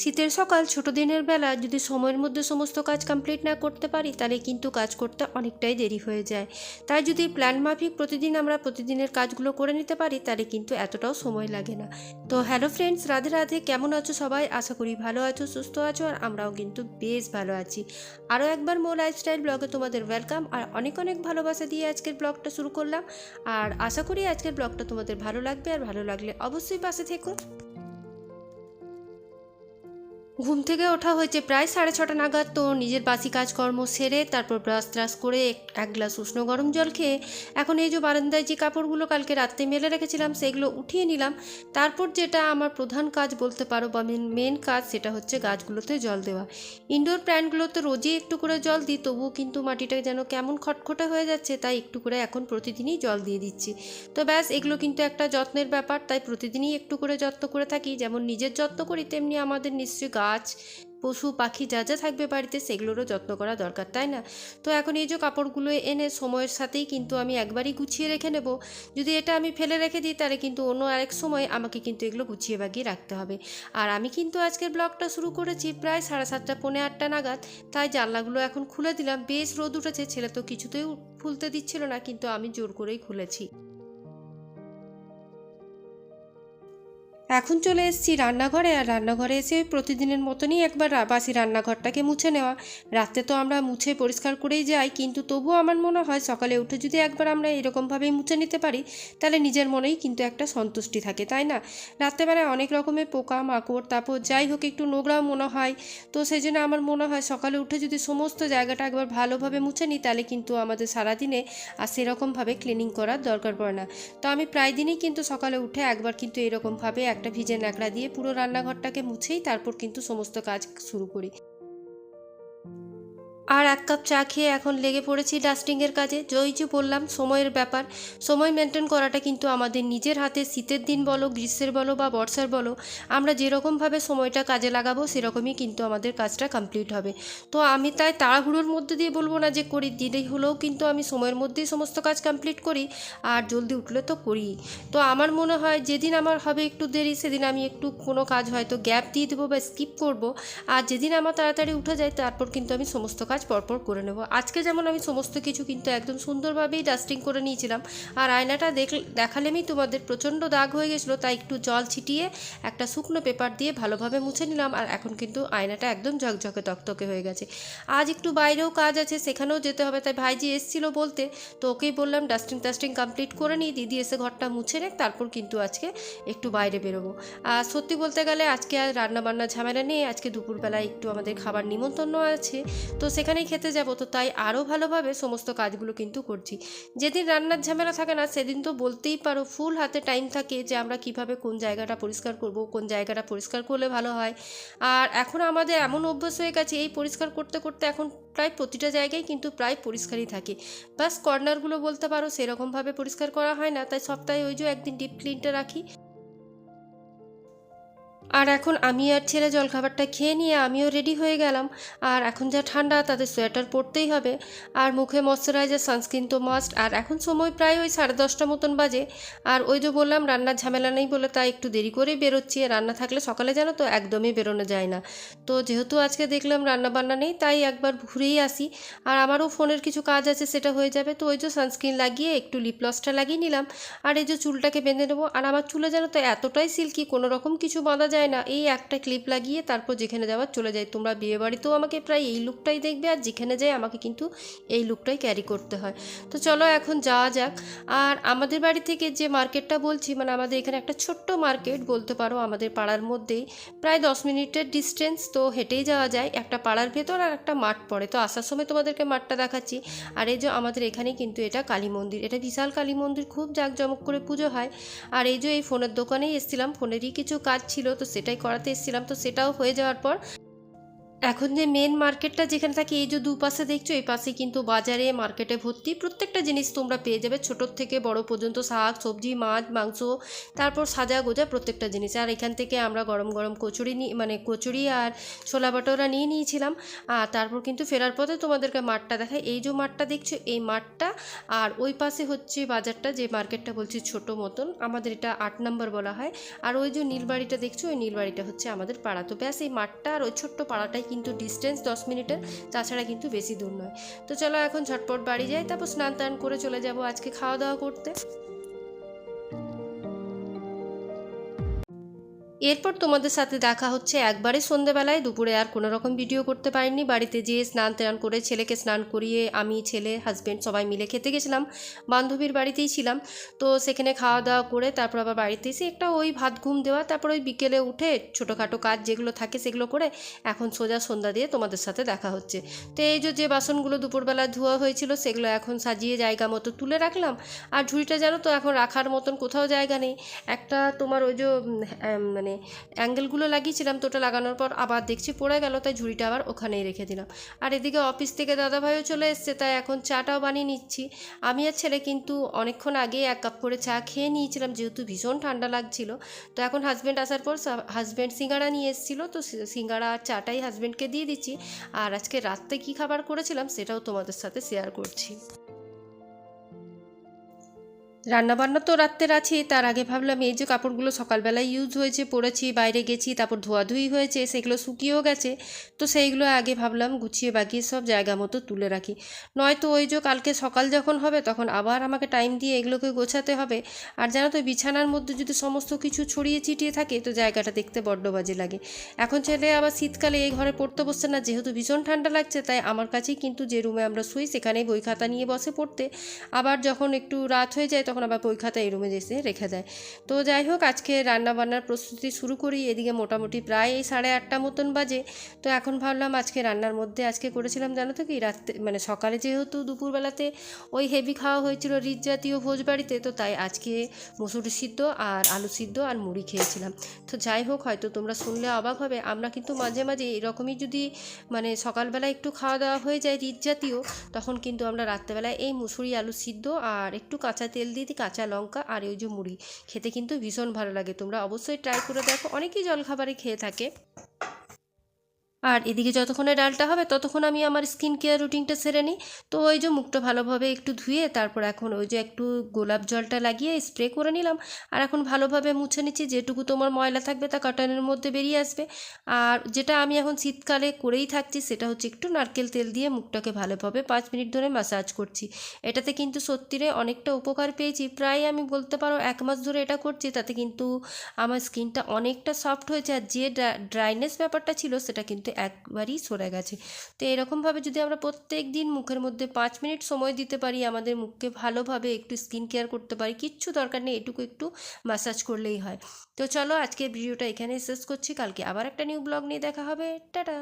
শীতের সকাল, ছোট দিনের বেলা যদি সময়ের মধ্যে সমস্ত কাজ কমপ্লিট না করতে পারি, তাহলে কিন্তু কাজ করতে অনেকটাই দেরি হয়ে যায়। তাই যদি প্ল্যান মাফিক প্রতিদিন আমরা প্রতিদিনের কাজগুলো করে নিতে পারি, তাহলে কিন্তু এতটাও সময় লাগে না। তো হ্যালো ফ্রেন্ডস রাধে রাধে, কেমন আছো সবাই? আশা করি ভালো আছো, সুস্থ আছো, আর আমরাও কিন্তু বেশ ভালো আছি। আরও একবার মো লাইফস্টাইল ব্লগে তোমাদের ওয়েলকাম আর অনেক অনেক ভালোবাসা দিয়ে আজকের ব্লগটা শুরু করলাম। আর আশা করি আজকের ব্লগটা তোমাদের ভালো লাগবে, আর ভালো লাগলে অবশ্যই পাশে থেকো। ঘুম থেকে ওঠা হয়েছে প্রায় সাড়ে ছটা নাগাদ। তো নিজের বাসি কাজকর্ম সেরে তারপর ব্রাশ ত্রাশ করে এক- এক গ্লাস উষ্ণ গরম জল খেয়ে এখন এই যে বারান্দায় যে কাপড়গুলো কালকে রাত্রে মেলে রেখেছিলাম সেগুলো উঠিয়ে নিলাম। তারপর যেটা আমার প্রধান কাজ বলতে পারো বা মেন কাজ সেটা হচ্ছে গাছগুলোতে জল দেওয়া। ইনডোর প্ল্যান্টগুলোতে রোজই একটু করে জল দিই, তবুও কিন্তু মাটিটা যেন কেমন খটখটে হয়ে যাচ্ছে তাই একটু করে এখন প্রতিদিনই জল দিয়ে দিচ্ছি। তো ব্যাস, এগুলো কিন্তু একটা যত্নের ব্যাপার, তাই প্রতিদিনই একটু করে যত্ন করে থাকি। যেমন নিজের যত্ন করি, তেমনি আমাদের নিশ্চয়ই গাছ পশু, পাখি যা যা থাকবে বাড়িতে সেগুলোরও যত্ন করা দরকার, তাই না? তো এখন এই যে কাপড়গুলো এনে সময়ের সাথেই কিন্তু আমি একবারই গুছিয়ে রেখে নেব। যদি এটা আমি ফেলে রেখে দিই, তাহলে কিন্তু অন্য আরেক সময় আমাকে কিন্তু এগুলো গুছিয়ে বাগিয়ে রাখতে হবে। আর আমি কিন্তু আজকের ব্লগটা শুরু করেছি প্রায় সাড়ে সাতটা, পৌনে আটটা নাগাদ। তাই জানলাগুলো এখন খুলে দিলাম। বেশ রোদ উঠেছে, ছেলে তো কিছুতেই খুলতে দিচ্ছিল না, কিন্তু আমি জোর করেই খুলেছি। এখন চলে এসেছি রান্নাঘরে আর রান্নাঘরে এসে প্রতিদিনের মতনই একবার বাসি রান্নাঘরটাকে মুছে নেওয়া। রাতে তো আমরা মুছে পরিষ্কার করেই যাই, কিন্তু তবুও আমার মনে হয় সকালে উঠে যদি একবার আমরা এরকমভাবেই মুছে নিতে পারি, তাহলে নিজের মনেই কিন্তু একটা সন্তুষ্টি থাকে, তাই না? রাত্রেবেলায় অনেক রকমের পোকা মাকড় তারপর যাই হোক একটু নোংরাও মনে হয়, তো সেই জন্য আমার মনে হয় সকালে উঠে যদি সমস্ত জায়গাটা একবার ভালোভাবে মুছে নিই, তাহলে কিন্তু আমাদের সারাদিনে আর সেরকমভাবে ক্লিনিং করার দরকার পড়ে না। তো আমি প্রায় দিনই কিন্তু সকালে উঠে একবার কিন্তু এরকমভাবে একটা ভিজে ন্যাকড়া দিয়ে পুরো রান্নাঘরটাকে মুছেই তারপর কিন্তু সমস্ত কাজ শুরু করি। আর এক কাপ চা খেয়ে এখন লেগে পড়েছি ডাস্টিংয়ের কাজে। জয়ী যে বললাম, সময়ের ব্যাপার। সময় মেনটেন করাটা কিন্তু আমাদের নিজের হাতে। শীতের দিন বলো, গ্রীষ্মের বলো বা বর্ষার বলো, আমরা যেরকমভাবে সময়টা কাজে লাগাবো, সেরকমই কিন্তু আমাদের কাজটা কমপ্লিট হবে। তো আমি তাই তাড়াহুড়োর মধ্যে দিয়ে বলব না যে করি, দিনে হলেও কিন্তু আমি সময়ের মধ্যেই সমস্ত কাজ কমপ্লিট করি, আর জলদি উঠলে তো করি। তো আমার মনে হয় যেদিন আমার হবে একটু দেরি, সেদিন আমি একটু কোনো কাজ হয়তো গ্যাপ দিয়ে দেবো বা স্কিপ করব, আর যেদিন আমার তাড়াতাড়ি উঠে যায়, তারপর কিন্তু আমি সমস্ত কাজ পরপর করে নেব। আজকে যেমন আমি সমস্ত কিছু কিন্তু একদম সুন্দরভাবেই ডাস্টিং করে নিয়েছিলাম। আর আয়নাটা দেখ দেখালেমই তোমাদের প্রচণ্ড দাগ হয়ে গেছিল, তাই একটু জল ছিটিয়ে একটা শুকনো পেপার দিয়ে ভালোভাবে মুছে নিলাম। আর এখন কিন্তু আয়নাটা একদম ঝকঝকে তকতকে হয়ে গেছে। আজ একটু বাইরেও কাজ আছে, সেখানেও যেতে হবে। তাই ভাইজি এসছিল বলতে, তো ওকেই বললাম ডাস্টিং টাস্টিং কমপ্লিট করে নিই দিদি এসে ঘরটা মুছে নেক, তারপর কিন্তু আজকে একটু বাইরে বেরোবো। আর সত্যি বলতে গেলে আজকে আর রান্না বান্না ঝামেলা নেই। আজকে দুপুরবেলায় একটু আমাদের খাবার নিমন্ত্রণ আছে। তো সেখানেই খেতে যাব, তো তাই আরও ভালোভাবে সমস্ত কাজগুলো কিন্তু করছি। যেদিন রান্নার ঝামেলা থাকে না, সেদিন তো বলতেই পারো ফুল হাতে টাইম থাকে যে আমরা কীভাবে কোন জায়গাটা পরিষ্কার করব, কোন জায়গাটা পরিষ্কার করলে ভালো হয়। আর এখন আমাদের এমন অভ্যাস হয়ে গেছে, এই পরিষ্কার করতে করতে এখন প্রায় প্রতিটা জায়গায় কিন্তু প্রায় পরিষ্কারই থাকে। বাস কর্নারগুলো বলতে পারো, সেরকমভাবে পরিষ্কার করা হয় না, তাই সপ্তাহে ওই যে একদিন ডিপ ক্লিনটা রাখি। আর এখন আমি আর ছেলে জলখাবারটা খেয়ে নিয়ে আমিও রেডি হয়ে গেলাম। আর এখন যা ঠান্ডা, তাদের সোয়েটার পরতেই হবে। আর মুখে ময়শ্চারাইজার সানস্ক্রিন তো মাস্ট আর এখন সময় প্রায় ওই সাড়ে দশটা মতন বাজে। আর ওই যে বললাম, রান্নার ঝামেলা নেই বলে তাই একটু দেরি করেই বেরোচ্ছি। রান্না থাকলে সকালে জানো তো, একদমই বেরোনো যায় না। তো যেহেতু আজকে দেখলাম রান্না বান্না নেই, তাই একবার ঘুরেই আসি। আর আমারও ফোনের কিছু কাজ আছে, সেটা হয়ে যাবে। তো ওই যে সানস্ক্রিন লাগিয়ে একটু লিপ লসটা লাগিয়ে নিলাম। আর এই যে চুলটাকে বেঁধে নেব। আর আমার চুলে জানো তো, এতটাই সিল্কি কোনো রকম কিছু বাঁধা যায় না, এই একটা ক্লিপ লাগিয়ে তারপর যেখানে যাওয়ার চলে যায়। তোমরা বিয়ে বাড়িতেও আমাকে প্রায় এই লুকটাই দেখবে আর যেখানে যাই আমাকে কিন্তু এই লুকটাই ক্যারি করতে হয়। তো চলো এখন যাওয়া যাক। আর আমাদের বাড়ি থেকে যে মার্কেটটা বলছি মানে আমাদের এখানে একটা ছোট্ট মার্কেট বলতে পারো, আমাদের পাড়ার মধ্যেই। প্রায় দশ মিনিটের ডিস্টেন্স তো হেঁটেই যাওয়া যায়। একটা পাড়ার ভেতর আর একটা মাঠ পড়ে। তো আসার সময় তোমাদেরকে মাঠটা দেখাচ্ছি। আর এই যে আমাদের এখানে কিন্তু এটা কালী মন্দির। এটা বিশাল কালী মন্দির, খুব জাঁকজমক করে পুজো হয়। আর এই যে এই ফোনের দোকানেই এসেছিলাম। ফোনেরই কিছু কাজ ছিল। তো সেটাই করাতে এসেছিলাম। তো সেটাও হয়ে যাওয়ার পর এখন যে মেন মার্কেটটা যেখানে থাকে, এই যে দুপাশে দেখছ, এই পাশে কিন্তু বাজারে মার্কেটে ভর্তি প্রত্যেকটা জিনিস তোমরা পেয়ে যাবে। ছোটোর থেকে বড় পর্যন্ত শাক, সবজি, মাছ, মাংস, তারপর সাজা গোজা প্রত্যেকটা জিনিস। আর এখান থেকে আমরা গরম গরম কচুরি নিয়ে মানে কচুরি আর ছোলা বাটোরা নিয়ে নিয়েছিলাম। আর তারপর কিন্তু ফেরার পথে তোমাদেরকে মাঠটা দেখায় এই যে মাঠটা দেখছ, এই মাঠটা আর ওই পাশে হচ্ছে বাজারটা, যে মার্কেটটা বলছি ছোট মতন, আমাদের এটা আট নম্বর বলা হয়। আর ওই যে নীলবাড়িটা দেখছ, ওই নীলবাড়িটা হচ্ছে আমাদের পাড়া। তো ব্যাস, এই মাঠটা আর ওই ছোট্ট পাড়াটাই কিন্তু ডিস্টেন্স দশ মিনিটের তাছাড়া কিন্তু বেশি দূর নয়। তো চলো এখন ঝটপট বাড়ি যাই, তারপর স্নান টান করে চলে যাব আজকে খাওয়া দাওয়া করতে। এরপর তোমাদের সাথে দেখা হচ্ছে একবারে সন্ধেবেলায়। দুপুরে আর কোনো রকম ভিডিও করতে পারিনি। বাড়িতে যেয়ে স্নান টান করে ছেলেকে স্নান করিয়ে আমি ছেলে হাজব্যান্ড সবাই মিলে খেতে গেছিলাম। বান্ধবীর বাড়িতেই ছিলাম। তো সেখানে খাওয়া দাওয়া করে তারপর আবার বাড়িতে এসে একটা ওই ভাত ঘুম দেওয়া তারপর ওই বিকেলে উঠে ছোটোখাটো কাজ যেগুলো থাকে সেগুলো করে এখন সোজা সন্ধ্যা দিয়ে তোমাদের সাথে দেখা হচ্ছে। তো এই যে বাসনগুলো দুপুরবেলা ধোয়া হয়েছিল সেগুলো এখন সাজিয়ে জায়গা মতো তুলে রাখলাম। আর ঝুড়িটা জানো তো এখন রাখার মতন কোথাও জায়গা নেই। একটা তোমার ওই যে উম, আহ, মানে অ্যাঙ্গেলগুলো লাগিয়েছিলাম তো ওটা লাগানোর পর আবার দেখছি পড়ে গেল, তাই ঝুড়িটা আবার ওখানেই রেখে দিলাম। আর এদিকে অফিস থেকে দাদাভাইও চলে এসছে, তাই এখন চাটাও বানিয়ে নিচ্ছি। আমি আর ছেলে কিন্তু অনেকক্ষণ আগে এক কাপ করে চা খেয়ে নিয়েছিলাম, যেহেতু ভীষণ ঠান্ডা লাগছিল। তো এখন হাজব্যান্ড আসার পর হাজব্যান্ড সিঙ্গাড়া নিয়ে এসেছিল, তো সিঙ্গাড়া আর চাটাই হাজব্যান্ডকে দিয়ে দিচ্ছি। আর আজকে রাত্রে কী খাবার করেছিলাম সেটাও তোমাদের সাথে শেয়ার করছি। রান্নাবান্না তো রাত্রের আছেই তার আগে ভাবলাম এই যে কাপড়গুলো সকালবেলায় ইউজ হয়েছে, পরেছি, বাইরে গেছি, তারপর ধোয়াধুয়ি হয়েছে, সেগুলো শুকিয়েও গেছে। তো সেইগুলো আগে ভাবলাম গুছিয়ে বাগিয়ে সব জায়গা মতো তুলে রাখি। নয়তো ওই যে কালকে সকাল যখন হবে, তখন আবার আমাকে টাইম দিয়ে এগুলোকে গোছাতে হবে। আর জানো তো, বিছানার মধ্যে যদি সমস্ত কিছু ছড়িয়ে ছিটিয়ে থাকে, তো জায়গাটা দেখতে বড্ড বাজে লাগে। এখন ছেলে আবার শীতকালে এই ঘরে পড়তে বসছে না, যেহেতু ভীষণ ঠান্ডা লাগছে, তাই আমার কাছেই কিন্তু যে রুমে আমরা শুই, সেখানেই বই খাতা নিয়ে বসে পড়তে। আবার যখন একটু রাত হয়ে যায়, তখন আবার বই খাতা এই রুমে এসে রেখে দেয়। তো যাই হোক, আজকে রান্না বান্নার প্রস্তুতি শুরু করি। এদিকে মোটামুটি প্রায় এই সাড়ে আটটা মতন বাজে। তো এখন ভাবলাম আজকে রান্নার মধ্যে আজকে করেছিলাম, জানো তো কি? রাত্রে মানে সকালে যেহেতু দুপুরবেলাতে ওই হেভি খাওয়া হয়েছিল রিচ জাতীয় ভোজ বাড়িতে, তো তাই আজকে মুসুরি সিদ্ধ আর আলু সিদ্ধ আর মুড়ি খেয়েছিলাম। তো যাই হোক, হয়তো তোমরা শুনলে অবাক হবে, আমরা কিন্তু মাঝে মাঝে এরকমই যদি মানে সকালবেলা একটু খাওয়া দাওয়া হয়ে যায় রিচ জাতীয়, তখন কিন্তু আমরা রাত্রেবেলায় এই মুসুরি আলু সিদ্ধ আর একটু কাঁচা তেল দিয়ে দিই কাঁচা লঙ্কা আর ওই যে মুড়ি, খেতে কিন্তু ভীষণ ভালো লাগে। তোমরা অবশ্যই ট্রাই করে দেখো। অনেকেই জলখাবারে খেয়ে থাকে। আর এদিকে যতক্ষণে ডালটা হবে, ততক্ষণ আমি আমার স্কিন কেয়ার রুটিনটা সেরে নিই। তো ওই যে মুখটা ভালোভাবে একটু ধুয়ে, তারপর এখন ওই যে একটু গোলাপ জলটা লাগিয়ে স্প্রে করে নিলাম। আর এখন ভালোভাবে মুছে নিচ্ছি, যেটুকু তোমার ময়লা থাকবে তা কাটানের মধ্যে বেরিয়ে আসবে। আর যেটা আমি এখন শীতকালে করেই থাকছি, সেটা হচ্ছে একটু নারকেল তেল দিয়ে মুখটাকে ভালোভাবে পাঁচ মিনিট ধরে ম্যাসাজ করছি। এটাতে কিন্তু সত্যিরে অনেকটা উপকার পেয়েছি। প্রায় আমি বলতে পারো এক মাস ধরে এটা করছি, তাতে কিন্তু আমার স্কিনটা অনেকটা সফট হয়েছে। আর যে ড্রাইনেস ব্যাপারটা ছিল, সেটা কিন্তু একবারই সরে গেছে। তো এরকমভাবে যদি আমরা প্রত্যেক দিন মুখের মধ্যে পাঁচ মিনিট সময় দিতে পারি, আমাদের মুখকে ভালোভাবে একটু স্কিন কেয়ার করতে পারি, কিচ্ছু দরকার নেই, এটুকু একটু ম্যাসাজ করলেই হয়। তো চলো আজকে ভিডিওটা এখানেই শেষ করছি, কালকে আবার একটা নিউ ব্লগ নিয়ে দেখা হবে। টাটা!